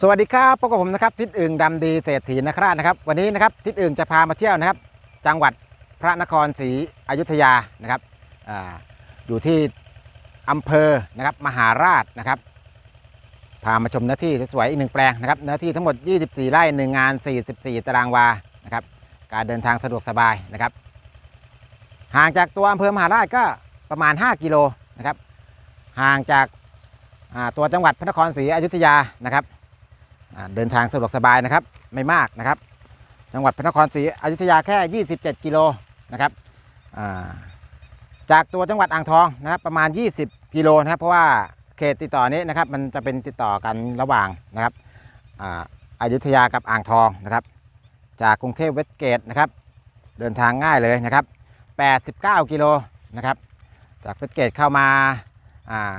สวัสดีครับพบกับผมนะครับทิศอึ่งดำดีเศรษฐีนคราชนะครับ วันนี้นะครับทิศอึ่งจะพามาเที่ยวนะครับ จังหวัดพระนครศรีอยุธยานะครับออยู่ที่อำเภอนะครับมหาราชนะครับ พามาชมเนื้อที่สวยอีกหนึ่งแปลงนะครับเนื้อที่ทั้งหมด 24 ไร่หนึ่งงาน 44 ตารางวานะครับการเดินทางสะดวกสบายนะครับ ห่างจากตัวอำเภอมหาราชก็ประมาณ 5 กิโลนะครับห่างจากตัวจังหวัดพระนครศรีอยุธยานะครับ เดินทางสะดวกสบายนะครับ ไม่มากนะครับ จังหวัดพระนครศรีอยุธยาแค่ 27 กิโลนะครับาจากตัวจังหวัดอ่างทองนะครับ ประมาณ 20 กิโลนะครับ เพราะว่าเขตติดต่อนี้นะครับ มันจะเป็นติดต่อกันระหว่างนะครับอายุธยากับอ่างทองนะครับ จากกรุงเทพเวสเกตนะครับ เดินทางง่ายเลยนะครับ 89 กิโลนะครับ จากเวสเกตเข้ามาา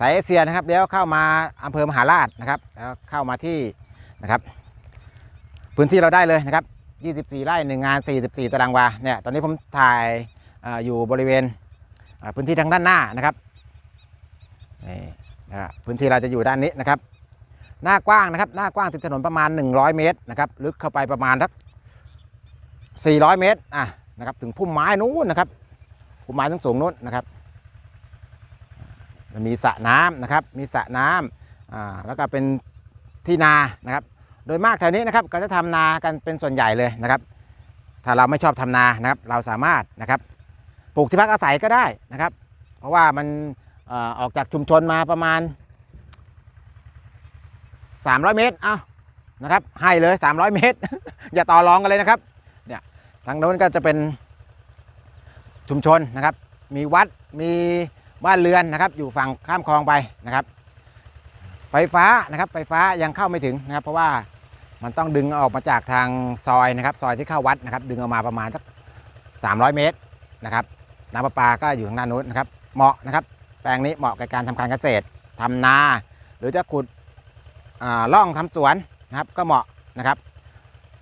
สายเอเชียนะครับเลี้ยวเข้ามาอำเภอมหาราชนะครับแล้วเข้ามาที่นะครับ พื้นที่เราได้เลยนะครับ 24 ไร่หนึ่งาน 44 ตารางวาเนี่ยตอนนี้ผมถ่ายออยู่บริเวณพื้นที่ทางด้านหน้านะครับนี่นะฮะพื้นที่เราจะอยู่ด้านนี้นะครับ หน้ากว้างนะครับหน้ากว้างติดถนนประมาณ 100 เมตรนะครับลึกเข้าไปประมาณสัก400 เมตรอะนะครับถึงพุ่มไม้นู้นนะครับพุ่มไม้ทั้งสูงนู้นนะครับ มีสระน้ำนะครับ มีสระน้ำอ่าแล้วก็เป็นที่นานะครับ โดยมากแถวนี้นะครับก็จะทำนากันเป็นส่วนใหญ่เลยนะครับ ถ้าเราไม่ชอบทำนานะครับ เราสามารถนะครับปลูกที่พักอาศัยก็ได้นะครับ เพราะว่ามันอ่อออกจากชุมชนมาประมาณ 300 เมตรเอานะครับ ให้เลย 300 เมตร อย่าต่อรองกันเลยนะครับเนี่ยทางโน้นก็จะเป็นชุมชนนะครับ มีวัดมี บ้านเรือนนะครับ อยู่ฝั่งข้ามคลองไปนะครับ ไฟฟ้านะครับไฟฟ้ายังเข้าไม่ถึงนะครับ เพราะว่ามันต้องดึงออกมาจากทางซอยนะครับ ซอยที่เข้าวัดนะครับ ดึงออกมาประมาณสัก300 เมตรนะครับน้ำประปาก็อยู่ทางด้านโน้นนะครับ เหมาะนะครับ แปลงนี้เหมาะกับการทำการเกษตรทำนา หรือจะขุดอ่าล่องทำสวนนะครับ ก็เหมาะนะครับ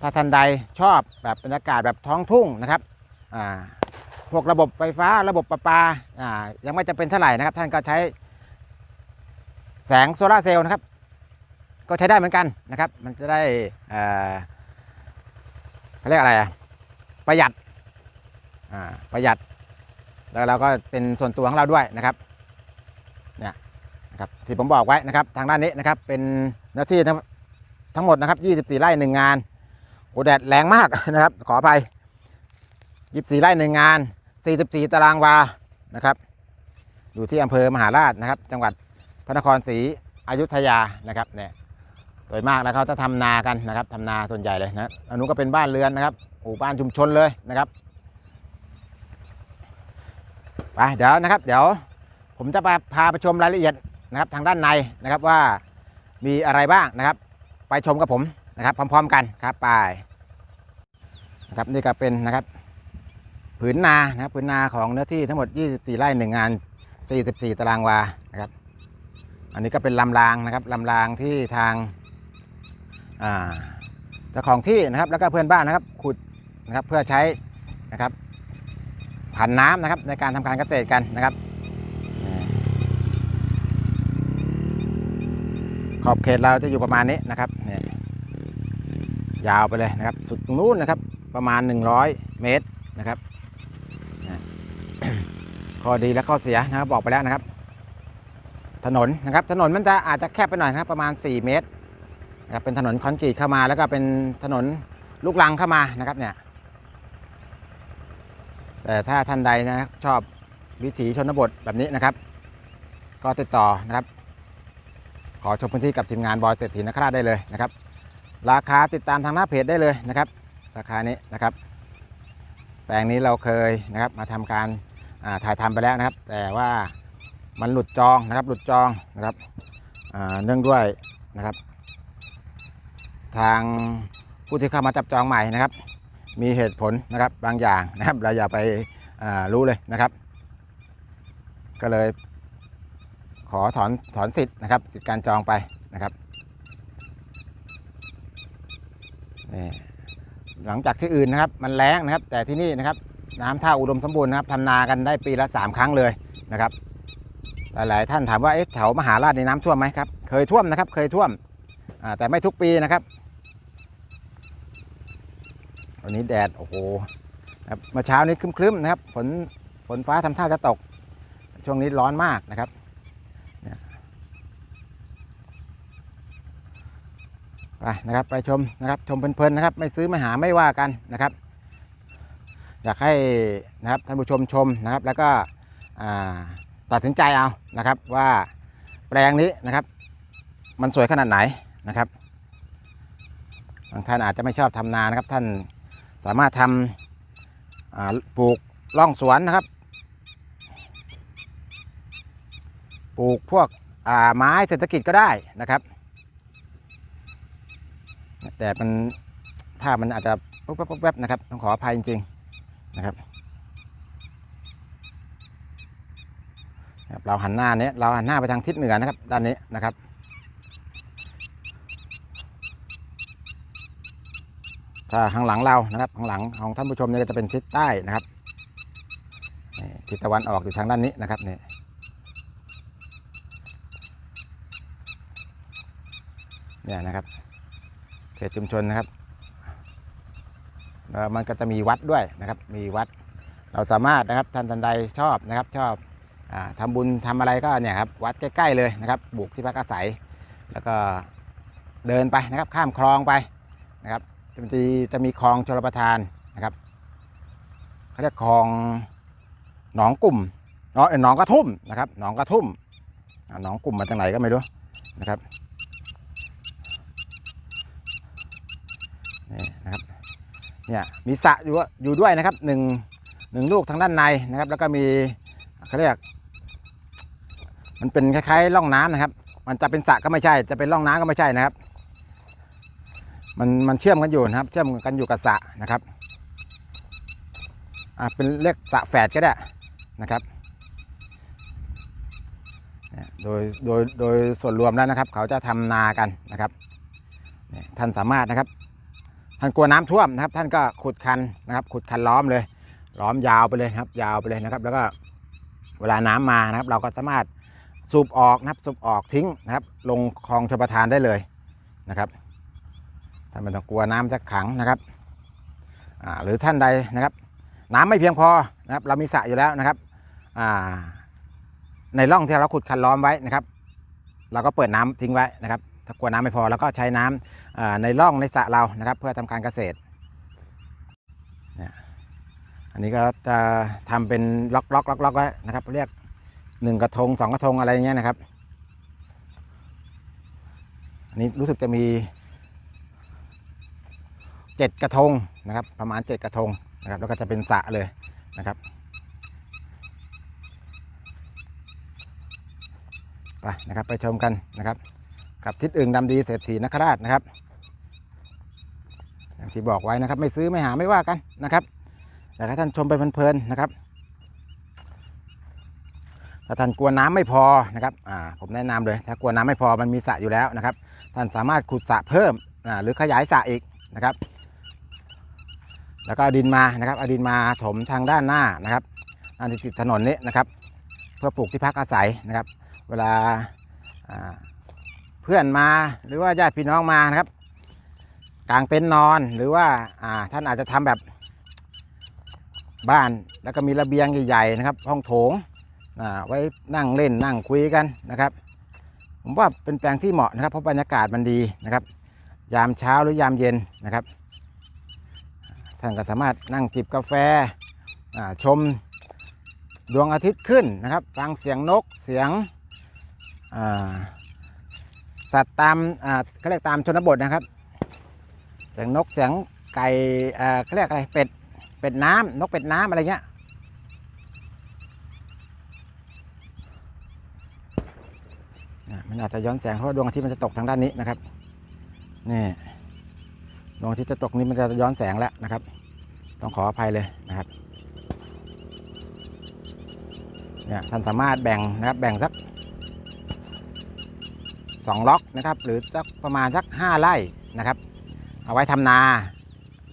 ถ้าท่านใดชอบแบบบรรยากาศแบบท้องทุ่งนะครับอ่า พวกระบบไฟฟ้าระบบประปาอ่ายังไม่จะเป็นเท่าไหร่นะครับ ท่านก็ใช้แสงโซลาเซลล์นะครับ ก็ใช้ได้เหมือนกันนะครับ มันจะได้เอ่อเขาเรียกอะไรอะประหยัดอ่าประหยัด แล้วเราก็เป็นส่วนตัวของเราด้วยนะครับเนี่ยนะครับที่ผมบอกไว้นะครับ ทางด้านนี้นะครับเป็นเนื้อที่ทั้งทั้งหมดนะครับ 24 ไร่หนึ่งงานโอแดดแรงมากนะครับ ขออภัย 24 ไร่หนึ่งงาน 44 ตารางวานะครับ อยู่ที่อำเภอมหาราชนะครับ จังหวัดพระนครศรีอยุธยานะครับเนี่ยโดยมากแล้วเขาจะทำนากันนะครับทำนาส่วนใหญ่เลยนะอันนู้นก็เป็นบ้านเรือนนะครับหมู่บ้านชุมชนเลยนะครับไปเดี๋ยวนะครับ เดี๋ยวผมจะพาพาไปชมรายละเอียดนะครับทางด้านในนะครับว่ามีอะไรบ้างนะครับ ไปชมกับผมนะครับ พร้อม ๆ กันครับไปนะครับนี่ก็เป็นนะครับ ผืนนานะครับผืนนาของเนื้อที่ทั้งหมด 24 ไร่หนึ่งงาน 44 ตารางวานะครับ อันนี้ก็เป็นลำรางนะครับลำรางที่ทางเจ้าของที่นะครับแล้วก็เพื่อนบ้านนะครับขุดนะครับเพื่อใช้นะครับผ่านน้ำนะครับในการทำการเกษตรกันนะครับ ขอบเขตเราจะอยู่ประมาณนี้นะครับเนี่ยยาวไปเลยนะครับ สุดตรงนู้นนะครับประมาณ 100 เมตรนะครับ ข้อดีและข้อเสียนะครับบอกไปแล้วนะครับ ถนนนะครับถนนมันจะอาจจะแคบไปหน่อยนะครับประมาณ 4 เมตรนะครับเป็นถนนคอนกรีตเข้ามาแล้วก็เป็นถนนลูกรังเข้ามานะครับเนี่ยแต่ถ้าท่านใดนะครับชอบวิถีชนบทแบบนี้นะครับ ก็ติดต่อนะครับ ขอชมพื้นที่กับทีมงานบอยเศรษฐีนคราชได้เลยนะครับ ราคาติดตามทางหน้าเพจได้เลยนะครับ ราคานี้นะครับ แปลงนี้เราเคยนะครับมาทำการ ถ่ายทำไปแล้วนะครับ แต่ว่ามันหลุดจองนะครับ หลุดจองนะครับเนื่องด้วยนะครับ ทางผู้ที่เข้ามาจับจองใหม่นะครับ มีเหตุผลนะครับบางอย่างนะครับ เราอย่าไปารู้เลยนะครับ ก็เลยขอถอนถอนสิทธิ์นะครับ สิทธิ์การจองไปนะครับหลังจากที่อื่นนะครับ มันแล้งนะครับ แต่ที่นี่นะครับ น้ำท่าอุดมสมบูรณ์นะครับทำนากันได้ปีละ 3 ครั้งเลยนะครับ หลายๆ ท่านถามว่าเอ๊ะแถวมหาราชในน้ำท่วมไหมครับ เคยท่วมนะครับ เคยท่วมแต่ไม่ทุกปีนะครับวันนี้แดดโอ้โหครับเมื่อเช้านี้ครึ้มๆนะครับ ฝนฝนฟ้าทำท่าจะตก ช่วงนี้ร้อนมากนะครับไปนะครับไปชมนะครับชมเพลินๆนะครับ ไม่ซื้อไม่หาไม่ว่ากันนะครับ อยากให้นะครับท่านผู้ชมชมนะครับ แล้วก็ตัดสินใจเอานะครับว่าแปลงนี้นะครับ มันสวยขนาดไหนนะครับบางท่านอาจจะไม่ชอบทำนานะครับ ท่านสามารถทำอ่าปลูกร่องสวนนะครับ ปลูกพวกไม้เศรษฐกิจก็ได้นะครับ แต่มันภาพมันอาจจะแป๊บปุ๊บแป๊บนะครับ ต้องขออภัยจริงๆ นะครับเราหันหน้าเนี้ยเราหันหน้าไปทางทิศเหนือนะครับ ด้านนี้นะครับ ถ้าข้างหลังเรานะครับข้างหลังของท่านผู้ชมเนี่ยจะเป็นทิศใต้นะครับทิศตะวันออกอยู่ทางด้านนี้นะครับนี่เนี่ยนะครับเขตชุมชนนะครับ มันก็จะมีวัดด้วยนะครับมีวัด เราสามารถนะครับท่านทันใดชอบนะครับชอบอาทำบุญทำอะไรก็เนี่ยครับวัดใกล้ๆเลยนะครับบุกที่พักอาศัย แล้วก็เดินไปนะครับข้ามคลองไปนะครับจะมีจะมีคลองชลประทานนะครับเขาเรียกคลองหนองกลุ่มเนาะหนองกระทุ่มนะครับหนองกระทุ่มหนองกลุ่มมาจากไหนก็ไม่รู้นะครับนี่นะครับ เนี่ยมีสะอยู่อยู่ด้วยนะครับหนึ่งหนึ่งลูกทางด้านในนะครับ แล้วก็มีเขาเรียก มันเป็นคล้ายๆร่องน้ำนะครับ มันจะเป็นสระก็ไม่ใช่ จะเป็นร่องน้ำก็ไม่ใช่นะครับ มันมันเชื่อมกันอยู่นะครับ เชื่อมกันอยู่กับสระนะครับอ่าเป็นเรียกสระแฝดก็ได้นะครับโดยโดยโดยส่วนรวมแล้วนะครับ เขาจะทำนากันนะครับท่านสามารถนะครับ ท่านกลัวน้ำท่วมนะครับ ท่านก็ขุดคันนะครับ ขุดคันล้อมเลย ล้อมยาวไปเลยครับ ยาวไปเลยนะครับ แล้วก็เวลาน้ำมานะครับ เราก็สามารถสูบออกนะครับ สูบออกทิ้งนะครับ ลงคลองชลประทานได้เลยนะครับท่านไม่ต้องกลัวน้ำจะขังนะครับหรือท่านใดนะครับ น้ำไม่เพียงพอนะครับ เรามีสระอยู่แล้วนะครับในร่องที่เราขุดคันล้อมไว้นะครับ เราก็เปิดน้ำทิ้งไว้นะครับ ถ้ากลัวน้ำไม่พอเราก็ใช้น้ำอ่า ในร่องในสระเรานะครับ เพื่อทำการเกษตรเนี่ยอันนี้ก็จะทำเป็นล็อกล็อกล็อกล็อกไว้นะครับ เรียกหนึ่งกระทงสองกระทงอะไรอย่างเงี้ยนะครับ อันนี้รู้สึกจะมีเจ็ดกระทงนะครับ ประมาณเจ็ดกระทงนะครับ แล้วก็จะเป็นสระเลยนะครับไปนะครับไปชมกันนะครับ กับทิศอึ่งดำดีเศรษฐีนคราชนะครับ ที่บอกไว้นะครับ ไม่ซื้อไม่หาไม่ว่ากันนะครับอยากให้ท่านชมไปเพลินๆนะครับ ถ้าท่านกลัวน้ำไม่พอนะครับอ่าผมแนะนำเลย ถ้ากลัวน้ำไม่พอมันมีสระอยู่แล้วนะครับ ท่านสามารถขุดสระเพิ่มอ่าหรือขยายสระอีกนะครับ แล้วก็ดินมานะครับเอาดินมาถมทางด้านหน้านะครับด้านที่ติดถนนนี้นะครับ เพื่อปลูกที่พักอาศัยนะครับ เวลาอ่าเพื่อนมาหรือว่าญาติพี่น้องมานะครับ กางเต็นท์นอนหรือว่าอ่าท่านอาจจะทำแบบบ้านแล้วก็มีระเบียงใหญ่ๆนะครับ ห้องโถงอ่าไว้นั่งเล่นนั่งคุยกันนะครับ ผมว่าเป็นแปลงที่เหมาะนะครับ เพราะบรรยากาศมันดีนะครับ ยามเช้าหรือยามเย็นนะครับท่านก็สามารถนั่งจิบกาแฟาชมดวงอาทิตย์ขึ้นนะครับ ฟังเสียงนกเสียงสัตว์ตามเขาเรียกตามชนบทนะครับ สียงนกเสียงไก่อ่าเขาเรียกอะไรเป็ดเป็ดน้ำนกเป็ดน้ำอะไรเงี้ยมันอาจจะย้อนแสงเพราะว่าดวงอาทิตย์มันจะตกทางด้านนี้นะครับนี่ดวงอาทิตย์จะตกนี้มันจะย้อนแสงแล้วนะครับ ต้องขออภัยเลยนะครับเนี่ยท่านสามารถแบ่งนะครับแบ่งสักสองล็อกนะครับหรือสักประมาณสักห้าไร่นะครับ เอาไว้ทำนา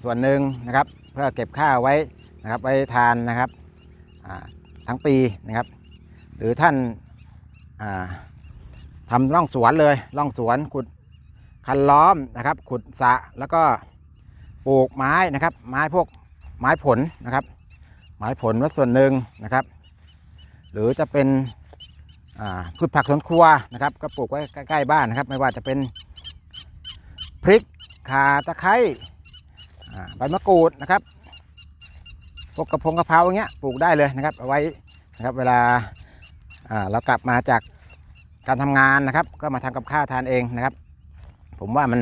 ส่วนหนึ่งนะครับ เพื่อเก็บข้าวไว้นะครับไว้ทานนะครับทั้งปีนะครับ หรือท่านาทำร่องสวนเลยร่องสวนขุดคันล้อมนะครับ ขุดสะแล้วก็ปลูกไม้นะครับ ไม้พวกไม้ผลนะครับ ไม้ผลวัดส่วนหนึ่งนะครับ หรือจะเป็นพืชผักสวนครัวนะครับ ก็ปลูกไว้ใกล้ๆบ้านนะครับ ไม่ว่าจะเป็นพริก ข่าตะไคร้อ่ใบมะกรูดนะครับพวกกระพงกระเพราอย่างเงี้ยปลูกได้เลยนะครับเอาไว้นะครับเวลาเรากลับมาจากการทำงานนะครับ ก็มาทำกับข้าวทานเองนะครับ ผมว่ามัน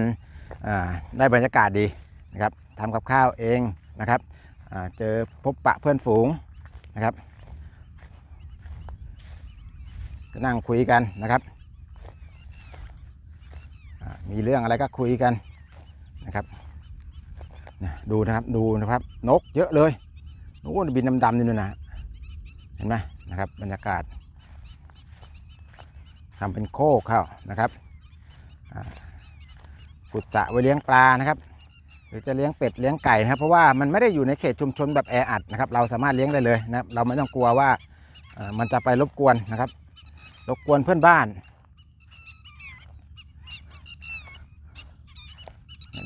ได้บรรยากาศดีนะครับทำกับข้าวเองนะครับเจอพบปะเพื่อนฝูงนะครับก็นั่งคุยกันนะครับ มีเรื่องอะไรก็คุยกัน นะครับนะดูนะครับดูนะครับ นกเยอะเลยนกบินดำๆนี่นู่นนะเห็นไหมนะครับ บรรยากาศทำเป็นโคกเข้านะครับขุดสระไว้เลี้ยงปลานะครับ หรือจะเลี้ยงเป็ดเลี้ยงไก่นะครับ เพราะว่ามันไม่ได้อยู่ในเขตชุมชนแบบแออัดนะครับ เราสามารถเลี้ยงได้เลยนะครับ เราไม่ต้องกลัวว่ามันจะไปรบกวนนะครับ รบกวนเพื่อนบ้าน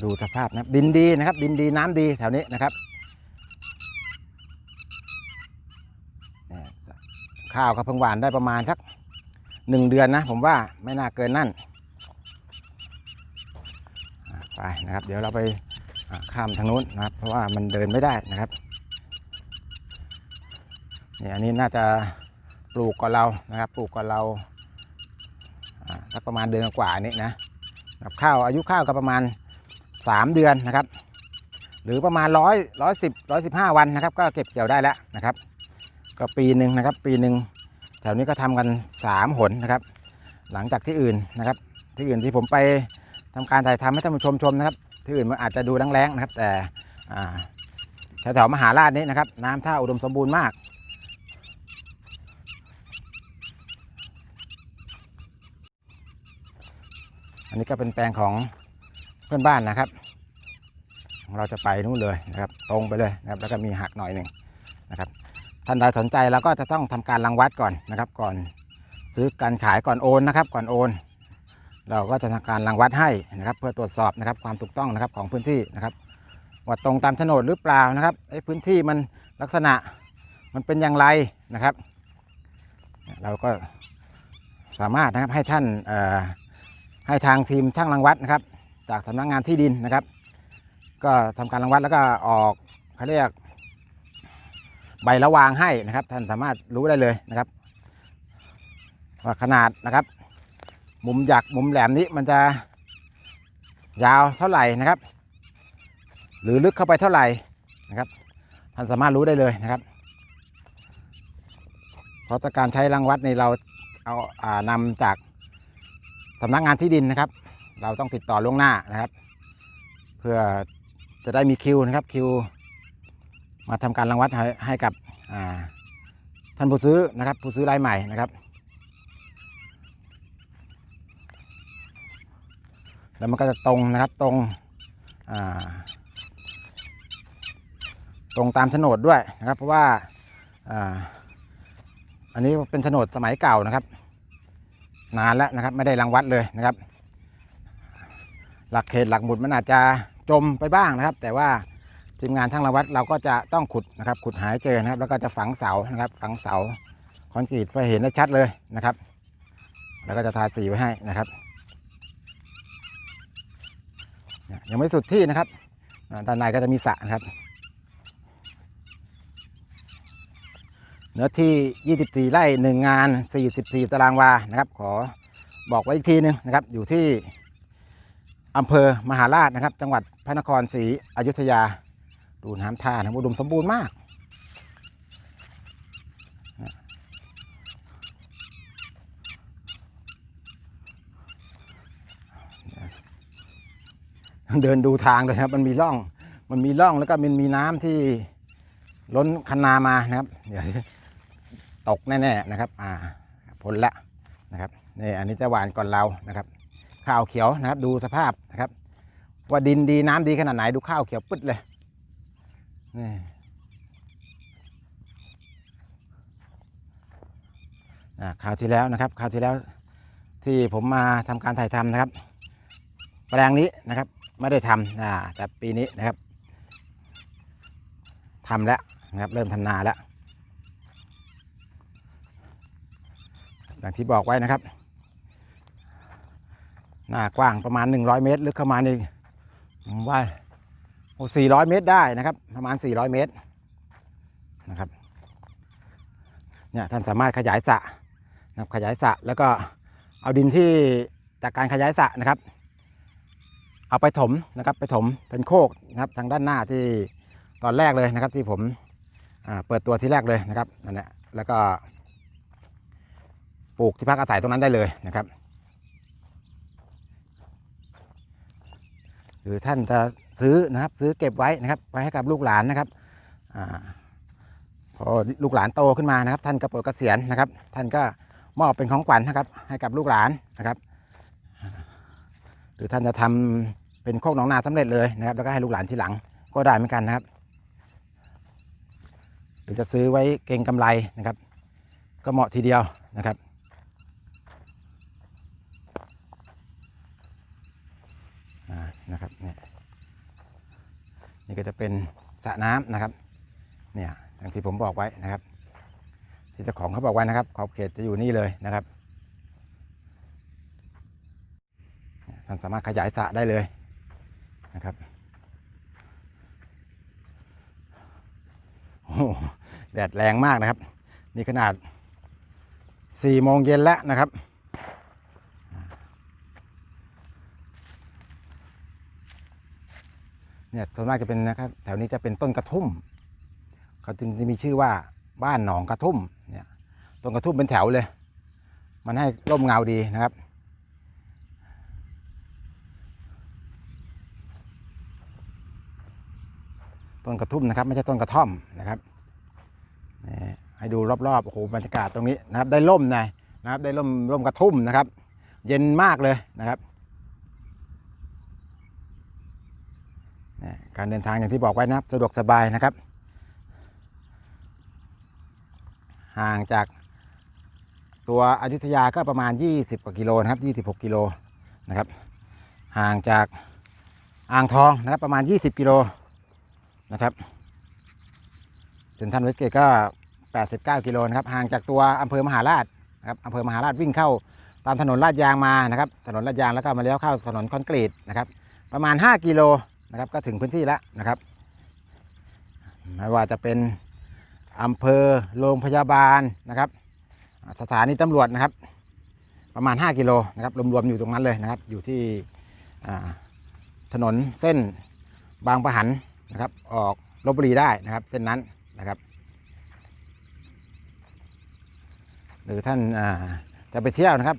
ดูสภาพนะบดินดีนะครับ ดินดีน้ำดีแถวนี้นะครับข้าวก็เพิ่งหวานได้ประมาณสักหนึ่งเดือนนะ ผมว่าไม่น่าเกินนั่นไปนะครับ เดี๋ยวเราไปข้ามทางนู้นนะครับ เพราะว่ามันเดินไม่ได้นะครับนี่อันนี้น่าจะปลูกก่อนเรานะครับ ปลูกก่อนเราสักประมาณเดือนกว่านี้นะนะข้าวอายุข้าวก็ประมาณ 3 เดือนนะครับ หรือประมาณร้อยร้อยสิบร้อยสิบห้าวันนะครับ ก็เก็บเกี่ยวได้แล้วนะครับ ก็ปีหนึ่งนะครับ ปีหนึ่งแถวนี้ก็ทำกัน3หนนะครับ หลังจากที่อื่นนะครับ ที่อื่นที่ผมไปทำการถ่ายทำให้ท่านผู้ชมชมนะครับ ที่อื่นมันอาจจะดูแรงๆนะครับ แต่แถวๆมหาราชนี้นะครับ น้ำท่าอุดมสมบูรณ์มากอันนี้ก็เป็นแปลงของ เพื่อนบ้านนะครับ เราจะไปนู่นเลยนะครับ ตรงไปเลยนะครับ แล้วก็มีหักหน่อยหนึ่งนะครับท่านใดสนใจเราก็จะต้องทำการรังวัดก่อนนะครับ ก่อนซื้อการขายก่อนโอนนะครับ ก่อนโอน เราก็จะทำการรังวัดให้นะครับ เพื่อตรวจสอบนะครับความถูกต้องนะครับของพื้นที่นะครับว่าตรงตามโฉนดหรือเปล่านะครับไอ้พื้นที่มันลักษณะมันเป็นอย่างไรนะครับ เราก็สามารถนะครับให้ท่านเอ่อให้ทางทีมช่างรังวัดนะครับ จากสำนักงานที่ดินนะครับ ก็ทำการรังวัดแล้วก็ออกเขาเรียกใบละวางให้นะครับ ท่านสามารถรู้ได้เลยนะครับว่าขนาดนะครับ มุมหยักมุมแหลมนี้มันจะยาวเท่าไหร่นะครับ หรือลึกเข้าไปเท่าไหร่นะครับท่านสามารถรู้ได้เลยนะครับ เพราะการใช้รังวัดในเราเอาอานำจากสำนักงานที่ดินนะครับ เราต้องติดต่อล่วงหน้านะครับ เพื่อจะได้มีคิวนะครับคิว มาทำการรังวัดให้ให้กับท่านผู้ซื้อนะครับ ผู้ซื้อรายใหม่นะครับ แล้วมันก็จะตรงนะครับตรงตรงตามโฉนดด้วยนะครับ เพราะว่าอ่าอันนี้เป็นโฉนดสมัยเก่านะครับ นานแล้วนะครับ ไม่ได้รังวัดเลยนะครับ หลักเขตหลักหมุดมันอาจจะจมไปบ้างนะครับ แต่ว่าทีมงานทั้งรังวัดเราก็จะต้องขุดนะครับ ขุดหายเจอนะครับ แล้วก็จะฝังเสานะครับ ฝังเสาคอนกรีตเพื่อเห็นได้ชัดเลยนะครับ แล้วก็จะทาสีไว้ให้นะครับเนี่ยยังไม่สุดที่นะครับด้านในก็จะมีสระนะครับ เนื้อที่ 24 ไร่ 1 งาน 44 ตารางวานะครับ ขอบอกไว้อีกทีหนึงนะครับ อยู่ที่ อำเภอมหาราชนะครับ จังหวัดพระนครศรีอยุธยา ดูน้ำท่านะอุดมสมบูรณ์มาก เดินดูทางเลยครับ มันมีร่อง มันมีร่องแล้วก็มันมีน้ำที่ล้นคันนามานะครับเดี๋ยวตกแน่ๆนะครับ อ่าพ้นละนะครับนี่อันนี้จะหวานก่อนเรานะครับ ข้าวเขียวนะครับ ดูสภาพนะครับ ว่าดินดีน้ำดีขนาดไหนดูข้าวเขียวปึ๊ดเลยนี่อ่าคราวที่แล้วนะครับคราวที่แล้วที่ผมมาทำการถ่ายทำนะครับ แปลงนี้นะครับไม่ได้ทำอ่าแต่ปีนี้นะครับทำแล้วนะครับเริ่มทำนาแล้วอย่างที่บอกไว้นะครับ หน้ากว้างประมาณ 100 เมตรลึกเข้ามานี่ผมว่าโอ้400 เมตรได้นะครับ ประมาณ 400 เมตรนะครับเนี่ยท่านสามารถขยายสระนะครับขยายสระแล้วก็เอาดินที่จากการขยายสระนะครับ เอาไปถมนะครับไปถมเป็นโคกนะครับทางด้านหน้าที่ตอนแรกเลยนะครับที่ผมเปิดตัวที่แรกเลยนะครับนั่นแหละแล้วก็ปลูกที่พักอาศัยตรงนั้นได้เลยนะครับ หรือท่านจะซื้อนะครับ ซื้อเก็บไว้นะครับไว้ให้กับลูกหลานนะครับอพอลูกหลานโตขึ้นมานะครับ ท่านก็ปลดเกษียณนะครับ ท่านก็มอบเป็นของขวัญนะครับ ให้กับลูกหลานนะครับหรือท่านจะทำเป็นโคกหนองนาสำเร็จเลยนะครับ แล้วก็ให้ลูกหลานทีหลังก็ได้เหมือนกันนะครับ หรือจะซื้อไว้เก็งกำไรนะครับ ก็เหมาะทีเดียวนะครับ อ่านะครับเนี่ยนี่ ก็จะเป็นสระน้ำนะครับ เนี่ยอย่างที่ผมบอกไว้นะครับ ที่เจ้าของเขาบอกไว้นะครับ ขอบเขตจะอยู่นี่เลยนะครับท่านสามารถขยายสระได้เลยนะครับโอ้แดดแรงมากนะครับ นี่ขนาด4โมงเย็นแล้วนะครับ เนี่ยส่วนมากจะเป็นนะครับแถวนี้จะเป็นต้นกระทุ่มเขาจึงจะมีชื่อว่าบ้านหนองกระทุ่มเนี่ยต้นกระทุ่มเป็นแถวเลย มันให้ร่มเงาดีนะครับต้นกระทุ่มนะครับไม่ใช่ต้นกระท่อมนะครับให้ดูรอบๆโอ้โหบรรยากาศตรงนี้นะครับ ได้ร่มนะนะครับ ได้ร่มร่มกระทุ่มนะครับ เย็นมากเลยนะครับ นะ การเดินทางอย่างที่บอกไว้นะครับ สะดวกสบายนะครับ ห่างจากตัวอยุธยาก็ประมาณ 20 กว่ากิโลนะครับ26 กิโลนะครับ ห่างจากอ่างทองนะครับประมาณ 20 กิโลนะครับเซนทันเวสเกตก็ 89 กิโลนะครับห่างจากตัวอำเภอมหาราชนะครับอำเภอมหาราชวิ่งเข้าตามถนนลาดยางมานะครับ ถนนลาดยางแล้วก็มาเลี้ยวเข้าถนนคอนกรีตนะครับ ประมาณ 5 กิโล นะครับก็ถึงพื้นที่แล้วนะครับไม่ว่าจะเป็นอำเภอโรงพยาบาลนะครับ สถานีตำรวจนะครับ ประมาณ 5 กิโลนะครับรวมๆอยู่ตรงนั้นเลยนะครับ อยู่ที่ถนนเส้นบางประหันนะครับ ออกลบบุรีได้นะครับ เส้นนั้นนะครับ หรือท่านจะไปเที่ยวนะครับ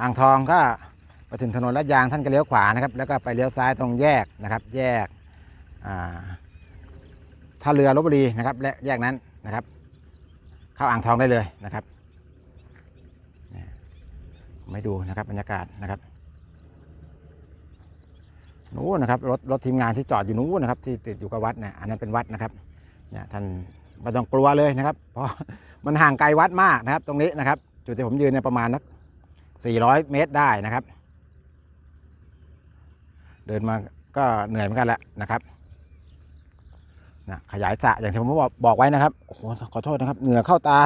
อ่างทองก็ ไปถึงถนนลาดยางท่านก็เลี้ยวขวานะครับ แล้วก็ไปเลี้ยวซ้ายตรงแยกนะครับ แยกท่าเรือลบบุรีนะครับ และแยกนั้นนะครับ เข้าอ่างทองได้เลยนะครับไม่ดูนะครับบรรยากาศนะครับนู้นนะครับรถรถทีมงานที่จอดอยู่นู้นนะครับ ที่ติดอยู่กับวัดเนี่ยอันนั้นเป็นวัดนะครับเนี่ยท่านไม่ต้องกลัวเลยนะครับ เพราะมันห่างไกลวัดมากนะครับ ตรงนี้นะครับ จุดที่ผมยืนเนี่ยประมาณนัก400 เมตรได้นะครับ เดินมาก็เหนื่อยเหมือนกันแหละนะครับนะขยายสะอย่างที่ผมบอกบอกไว้นะครับโอ้โหขอโทษนะครับเหงื่อเข้าตา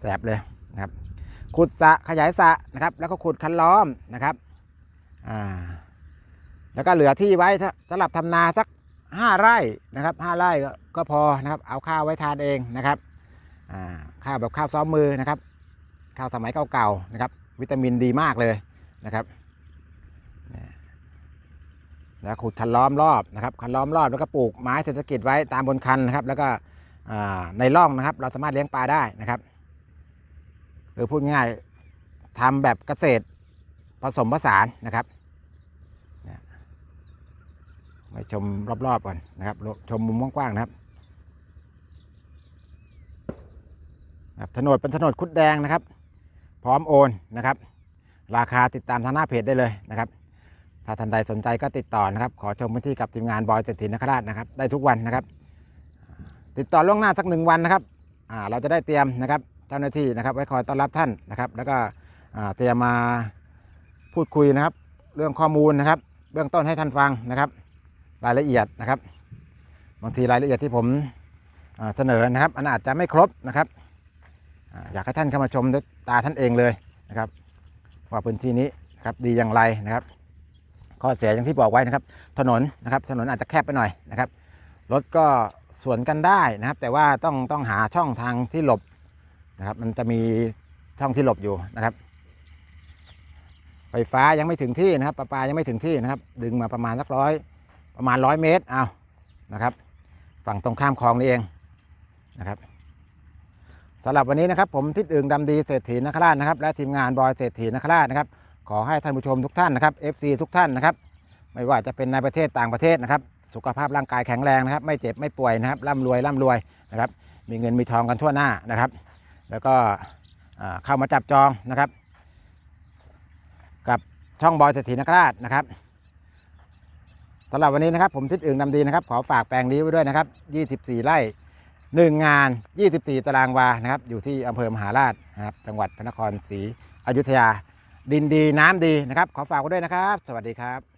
แสบเลยนะครับ ขุดสะขยายสะนะครับ แล้วก็ขุดคันล้อมนะครับอ่าแล้วก็เหลือที่ไว้สำหรับทำนาสักห้าไร่นะครับห้าไร่ก็ก็พอนะครับ เอาข้าวไว้ทานเองนะครับอ่าข้าวแบบข้าวซ้อมมือนะครับ ข้าวสมัยเก่าๆนะครับ วิตามินดีมากเลยนะครับ แล้วขุดคันล้อมรอบนะครับคันล้อมรอบแล้วก็ปลูกไม้เศรษฐกิจไว้ตามบนคันนะครับ แล้วก็ในร่องนะครับ เราสามารถเลี้ยงปลาได้นะครับหรือพูดง่ายๆทำแบบเกษตรผสมผสานนะครับไปชมรอบๆก่อนนะครับ ชมมุมกว้างๆนะครับครับโฉนเป็นโฉนคุดแดงนะครับ พร้อมโอนนะครับ ราคาติดตามทางหน้าเพจได้เลยนะครับ ถ้าท่านใดสนใจก็ติดต่อนะครับ ขอชมพื้นที่กับทีมงานบอยเศรษฐีนคราชนะครับ ได้ทุกวันนะครับ ติดต่อล่วงหน้าสักหนึ่งวันนะครับอ่าเราจะได้เตรียมนะครับ เจ้าหน้าที่นะครับ ไว้คอยต้อนรับท่านนะครับ แล้วก็อ่าเตรียมมาพูดคุยนะครับ เรื่องข้อมูลนะครับ เบื้องต้นให้ท่านฟังนะครับ รายละเอียดนะครับ บางทีรายละเอียดที่ผมอ่าเสนอนะครับอันอาจจะไม่ครบนะครับอ่าอยากให้ท่านเข้ามาชมด้วยตาท่านเองเลยนะครับ ว่าพื้นที่นี้นครับดีอย่างไรนะครับ ข้อเสียอย่างที่บอกไว้นะครับ ถนนนะครับถนนอาจจะแคบไปหน่อยนะครับรถก็สวนกันได้นะครับ แต่ว่าต้องต้องหาช่องทางที่หลบนะครับ มันจะมีช่องที่หลบอยู่นะครับ ไฟฟ้ายังไม่ถึงที่นะครับประปายังไม่ถึงที่นะครับ ดึงมาประมาณสักร้อยประมาณร้อยเมตรเอานะครับ ฝั่งตรงข้ามคลองนี่เองนะครับสำหรับวันนี้นะครับผมทิศอึงดำดีเศรษฐีนคราชนะครับ และทีมงานบอยเศรษฐีนคราชนะครับ ขอให้ท่านผู้ชมทุกท่านนะครับ FC ทุกท่านนะครับ ไม่ว่าจะเป็นในประเทศต่างประเทศนะครับ สุขภาพร่างกายแข็งแรงนะครับ ไม่เจ็บไม่ป่วยนะครับร่ำรวยร่ำรวยนะครับ มีเงินมีทองกันทั่วหน้านะครับ แล้วก็เข้ามาจับจองนะครับ กับช่องบอยเศรษฐีนคราชนะครับสำหรับวันนี้นะครับผมทิศอึ่งนำดีนะครับ ขอฝากแปลงนี้ไว้ด้วยนะครับ 24 ไร่ 1 งาน 24 ตารางวานะครับ อยู่ที่อำเภอมหาราชนะครับ จังหวัดพระนครศรีอยุธยา ดินดีน้ำดีนะครับ ขอฝากไว้ด้วยนะครับ สวัสดีครับ